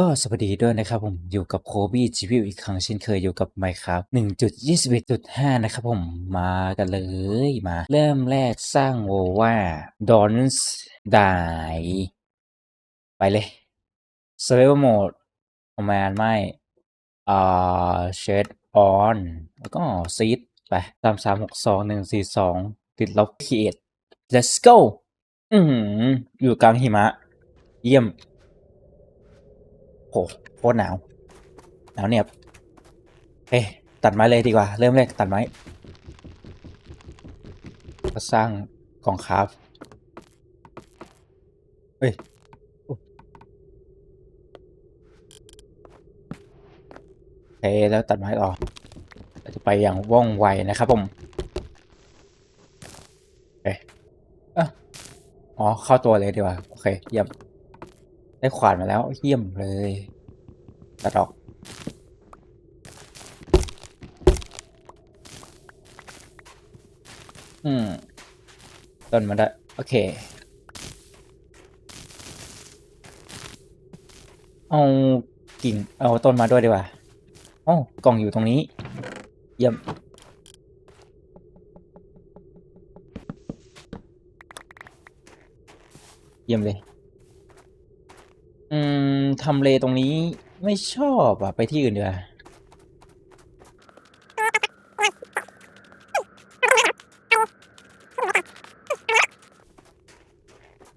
ก็สวัสดีด้วยนะครับผมอยู่กับโคบี้จีวิวอีกครั้งเช่นเคยอยู่กับ Minecraft 1.21.5 นะครับผมมากันเลยมา เริ่มแรกสร้างโวว่า Dons Die ไปเลย Survival Mode Command ไม่อ่า Shade On แล้วก็ Seed ไปตาม3 6 2 1 4 2ติดลบ Create Let's go อืออยู่กลางหิมะ เยี่ยม โหโคตรหนาวหนาวเนี่ยเฮ้ตัดไม้เลยดีกว่า เริ่มแรกตัดไม้ก็สร้างกล่องคราฟเฮ้ยโอ้โอเคแล้วตัดไม้ต่อจะไปอย่างว่องไวนะครับผมเอ้ยอ๋อ เข้าตัวเลยดีกว่า โอเค เยี่ยม ได้ขวานมาแล้ว เยี่ยมเลย ตัดออก อืม ต้นมาได้ โอเค เอากิ่ง เอาต้นมาด้วยดีกว่าอ๋อกล่องอยู่ตรงนี้ เยี่ยมเยี่ยมเลย อืม ทำเลตรงนี้ ไม่ชอบอะ ไปที่อื่นดีกว่า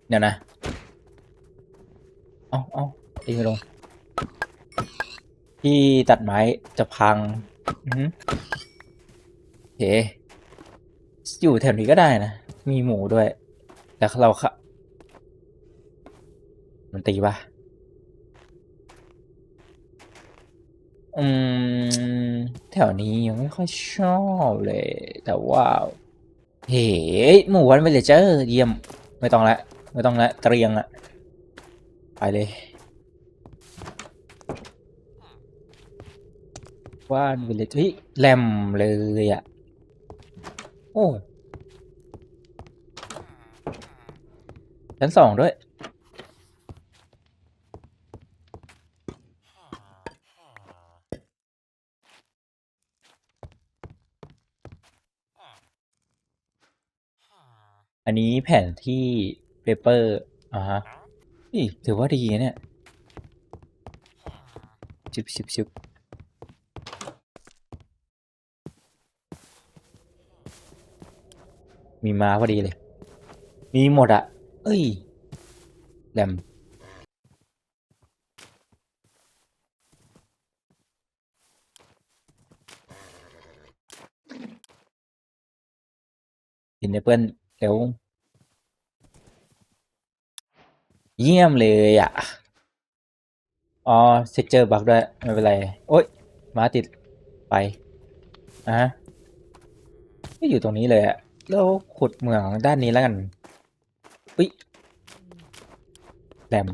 เดี๋ยวนะ เอาเอาตีไม่ลง ที่ตัดไม้จะพังโอเคอยู่แถวนี้ก็ได้นะ มีหมูด้วย แต่เราค่ะ มันตีปะ อืม แถวนี้ยังไม่ค่อยชอบเลย แต่ว่า เฮ้หมู่วันเวลเจอร์เยี่ยม ไม่ต้องละ ไม่ต้องละเตรียงอะไปเลยว่านวิลเลจเฮ้ยแรมเลยอะโอ้ชั้นสองด้วย อันนี้แผนที่เปเปอร์อ่าฮะนี่ถือว่าดีเนี่ยชิบชิบชิบมีมาพอดีเลย มีหมดอะเอ้ยแรมดินเนเปิล เร็วเยี่ยมเลยอะ อ๋อเซ็กเจอร์บักด้วย ไม่เป็นไร โอ๊ยมาติดไปอะก็อยู่ตรงนี้เลยอะแล้วขุดเหมืองด้านนี้แล้วกันอุ๊ยแรม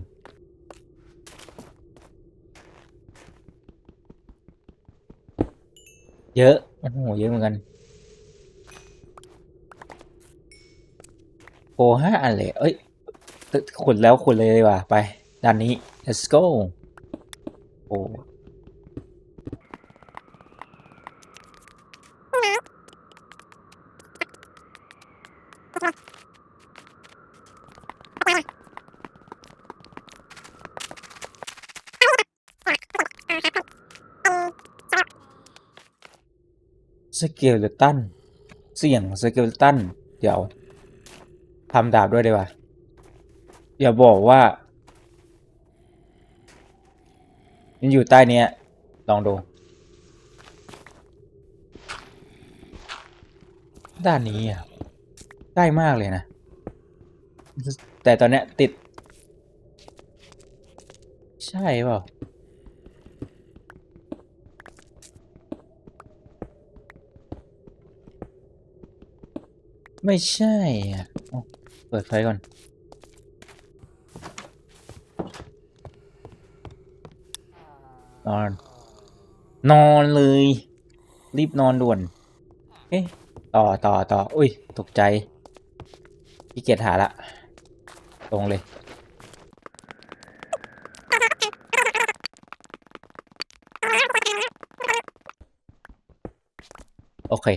เยอะ โอ้โห เยอะเหมือนกันโอ้ ห้าอันเลย เอ้ยขุดแล้วขุดเลยดีกว่าไปด้านนี้ let's go โอ้สเกลตัน เสี่ยงสเกลตัน เดี๋ยว ทำดาบด้วยดีกว่าอย่าบอกว่า มันอยู่ใต้เนี้ย ลองดู ด้านนี้อะใกล้มากเลยนะ แต่ตอนเนี้ยติด ใช่เปล่าไม่ใช่อะอ๋อเปิดไฟก่อน นอน นอนเลย รีบนอนด่วน เอ๊ะ ต่อต่อต่ออุ้ย ตกใจพี่เกียจหาละ ตรงเลย โอเค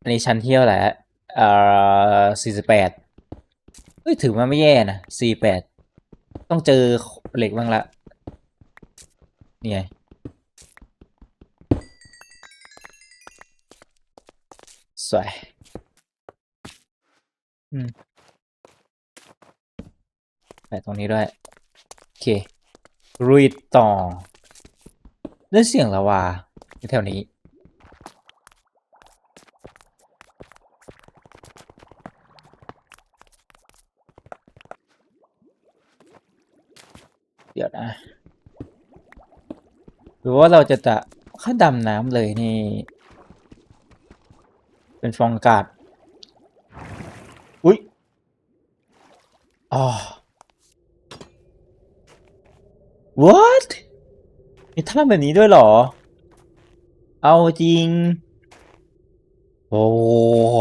อันนี้ชั้นเที่ยวแหละ เอ่อสี่สิบแปดเฮ้ยถือว่าไม่แย่นะสี่แปดต้องเจอเหล็กบ้างละนี่ไงสวยอืมแปะตรงนี้ด้วย โอเครุยต่อได้เสียงละวาแถวนี้ เดี๋ยวนะหรือว่าเราจะจะข้าดำน้ำเลยนี่ เป็นฟองอากาศอุ๊ยอ๋อ what มีท่าแบบนี้ด้วยหรอ เอาจริง โอ้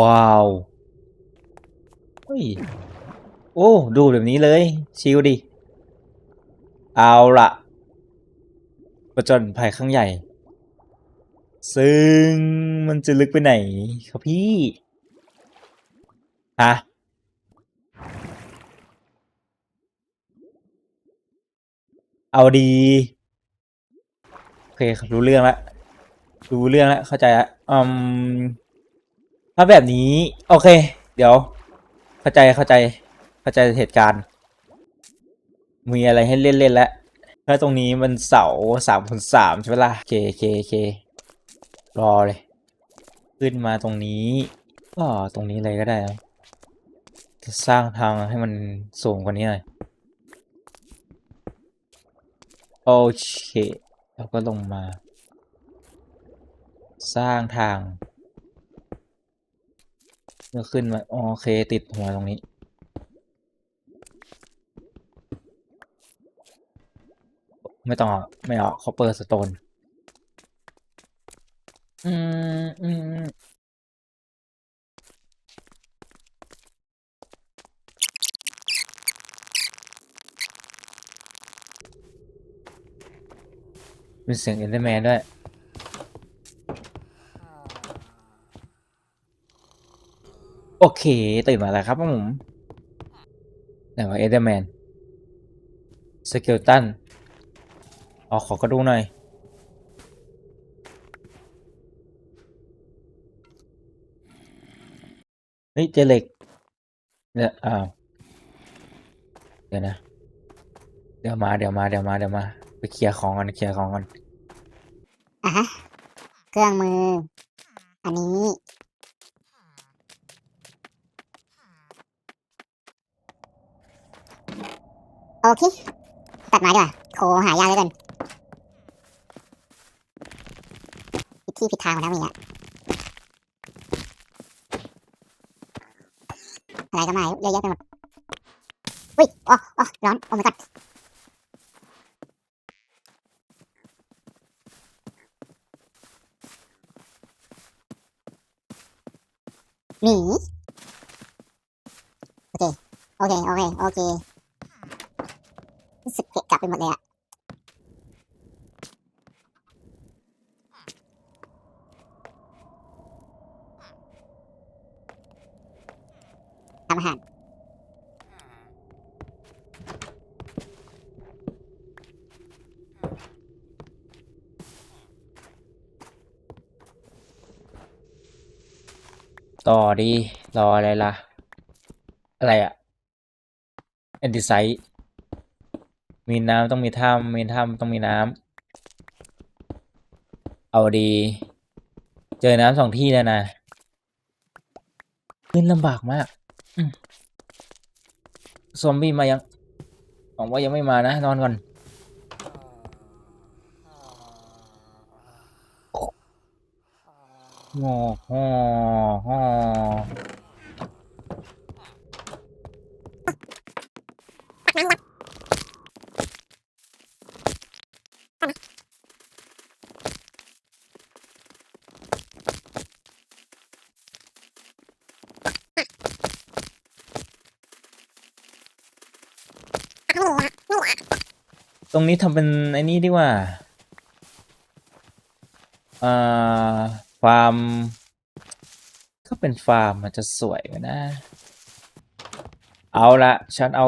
ว้าว เฮ้ย โอ้ ดูแบบนี้เลย ชิลดิ เอาละประจนภัยครั้งใหญ่ ซึ่งมันจะลึกไปไหนครับพี่ฮะเอาดี โอเคครับรู้เรื่องแล้วรู้เรื่องแล้วเข้าใจแล้วอืมถ้าแบบนี้ โอเค เดี๋ยว เข้าใจเข้าใจ เข้าใจเหตุการณ์ มีอะไรให้เล่นเล่นแล้วถ้าตรงนี้มันเสาสามคูณสามใช่ไหมล่ะโอเคโอเคโอเครอเลย ขึ้นมาตรงนี้ก็ตรงนี้เลยก็ได้จะสร้างทางให้มันสูงกว่านี้หน่อยโอเคแล้วก็ลงมา สร้างทางเมื่อขึ้นมาโอเคติดหัวตรงนี้ ไม่ต้องเอไม่เอาคอปเปอร์สโตนอืมอืมอืมมีเสียงเอนเดอร์แมนด้วยโอเค ตื่นมาแล้วครับผมไหนว่าเอนเดอร์แมนสเกลตัน อ๋อขอกระดูกหน่อย เฮ้ยเจเล็กเนี่ยอ้าวเดี๋ยวนะ เดี๋ยวมาเดี๋ยวมาเดี๋ยวมาเดี๋ยวมา ไปเคลียร์ของกันเคลียร์ของกันอะฮะ เครื่องมือ อันนี้โอเค ตัดไม้ดีกว่าโคหายากเหลยกันผิด ที่ผิดทางหมดแล้วมีอะอะไรก็ไม่เยอะแยะไปหมดอุ้ยอ๋ออ๋อร้อนโอ้ my god หนีโอเค โอเค โอเค โอเครู้สึกเกะกะไปหมดเลยอะำอาหารต่อดีรออะไรล่ะ อะไรอะแอนติไซต์มีน้ำต้องมีถ้ำมีถ้ำต้องมีน้ำเอาดี เจอน้ำสองที่แล้วนะขึ้นลำบากมาก ซอมบี้มายังหวังว่ายังไม่มานะ นอนก่อน งอฮอฮอ ตรงนี้ทำเป็นไอ้นี่ดีกว่าอ่าฟาร์มก็เป็นฟาร์มมันจะสวยนะ เอาละฉันเอา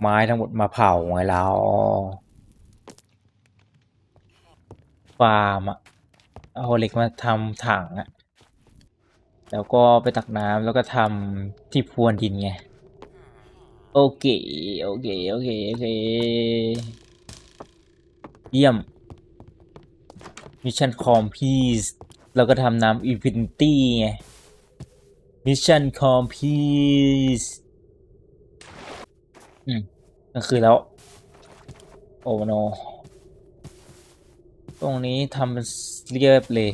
ไม้ทั้งหมดมาเผาไงเราฟาร์มอะเอาเหล็กมาทำถังอะแล้วก็ไปตักน้ำแล้วก็ทำที่พรวนดินไง โอเค โอเค โอเค โอเค เยี่ยม มิชชั่นคอมพีสเราก็ทำน้ำอินฟินิตี้ไง มิชชั่นคอมพีสอืมก็คือแล้ว โอ้โน ตรงนี้ทำเป็นเรียบเลย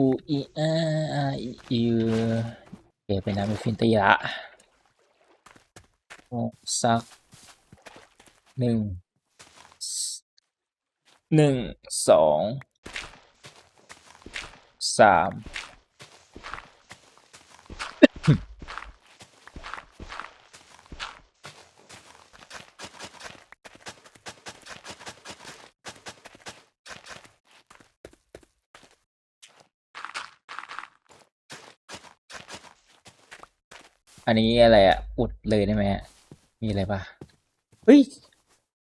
อูอีอาอาอีอือ เก็บไปน้ำอินฟินตี้ละโอ้สักหนึ่งหนึ่งสองสาม อันนี้อะไรอะ อุดเลยได้ไหมมีอะไรปะเฮ้ย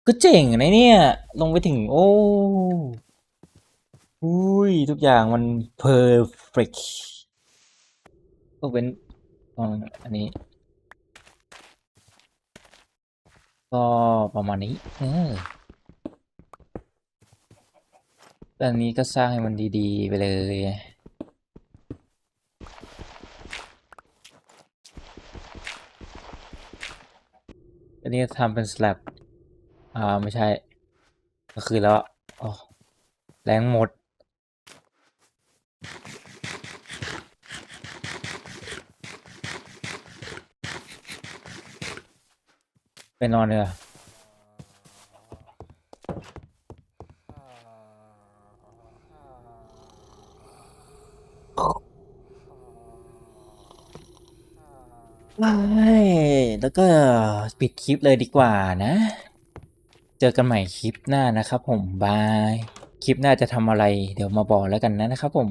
ก็เจ๋งนะเนี่ย ลงไปถึง โอ้อุ้ย ทุกอย่างมัน perfect ก็เป็นอันนี้ ก็ประมาณนี้ เออตอนนี้ก็สร้างให้มันดี ๆ ไปเลย อั นี้ทำเป็นสแลบอ่าไม่ใช่ก็คือแล้วอ๋อแรงหมด ไปนอนเลยะไม่ แล้วก็ปิดคลิปเลยดีกว่านะ เจอกันใหม่คลิปหน้านะครับผมบาย คลิปหน้าจะทำอะไร เดี๋ยวมาบอกแล้วกันนะนะครับผม